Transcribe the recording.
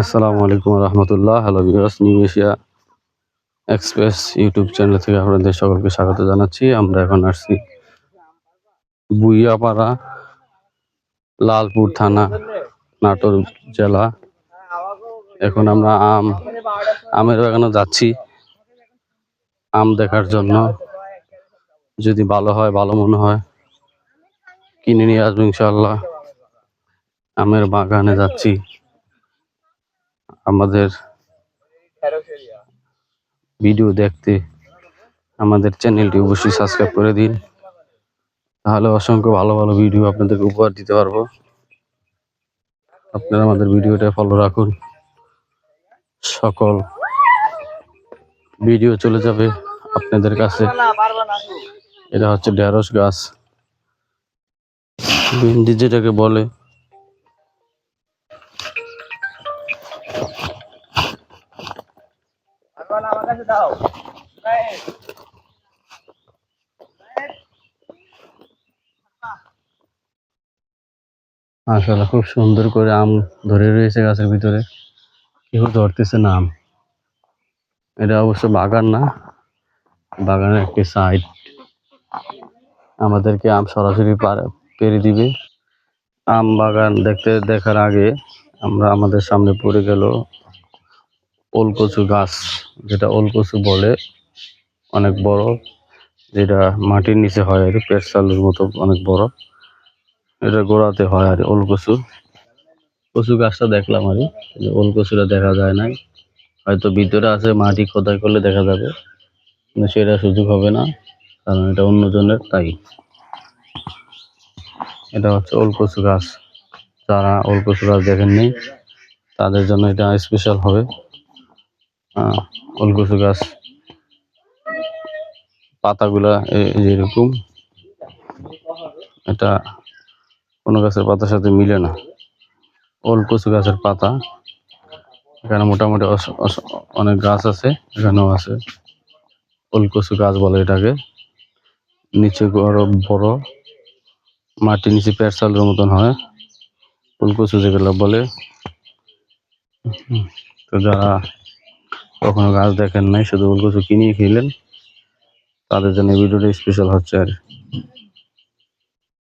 আসসালামু আলাইকুম রহমতুল্লাহ। Hello viewers, new Asia express YouTube channel থেকে আপনাদের সকলকে স্বাগত জানাচ্ছি। আমরা এখন আসছি বুইয়াপাড়া, লালপুর থানা, নাটোর জেলা। এখন আমরা আম, আমের বাগানে যাচ্ছি আম দেখার জন্য। যদি ভালো হয়, ভালো মনে হয়, কিনে নিয়ে আসব ইনশাল্লাহ আমের বাগানে যাচ্ছি। আমাদের ভিডিও দেখতে আমাদের চ্যানেলটি অবশ্যই সাবস্ক্রাইব করে দিন। তাহলে অসংখ্য ভালো ভালো ভিডিও আপনাদেরকে উপহার দিতে পারব। আপনারা আমাদের ভিডিওটা ফলো রাখুন। সকল ভিডিও চলে যাবে আপনাদের কাছে। এটা হচ্ছে ঢেঁড়স গাছ। ভিন্ডি যেটাকে বলে মাশাআল্লাহ, খুব সুন্দর করে আম ধরে রয়েছে গাছের ভিতরে। কেউ ধরতেছে না আম। এটা অবশ্য বাগান না। বাগানের একটি সাইড আমাদেরকে আম সরাসরি পেরে দিবে। আম বাগান দেখতে দেখার আগে আমরা আমাদের সামনে পড়ে গেল ওলকচু গাছ, যেটা ওলকচু বলে, অনেক বড়, যেটা মাটির নিচে হয় আর পেট চালুর মতো অনেক বড়। এটা গোড়াতে হয় আর ওল কচু গাছটা দেখলাম আর ওল কচুটা দেখা যায় নাই। হয়তো ভিতরে আছে, মাটি খোদাই করলে দেখা যাবে, কিন্তু সেটা সুযোগ হবে না, কারণ এটা অন্যজনের, তাই। এটা হচ্ছে ওল কচু গাছ। যারা কচু গাছ দেখেননি তাদের জন্য এটা স্পেশাল হবে। হ্যাঁ ওল গাছ, পাতাগুলা এই এটা কোনো গাছের পাতার সাথে মিলে না। ওল কচু গাছের পাতা, এখানে মোটামুটি অনেক গাছ আছে, এখানেও আছে। ওল কচু গাছ বলে এটাকে। নিচে বড় বড় মাটি নিচে পেট চালের মতন হয়। ওল কচু যেগুলো বলে তো যারা কখনো গাছ দেখেন নাই, শুধু ফুলকচু কচু কিনিয়ে খেলেন, তাদের জন্য ভিডিওটা স্পেশাল হচ্ছে আর।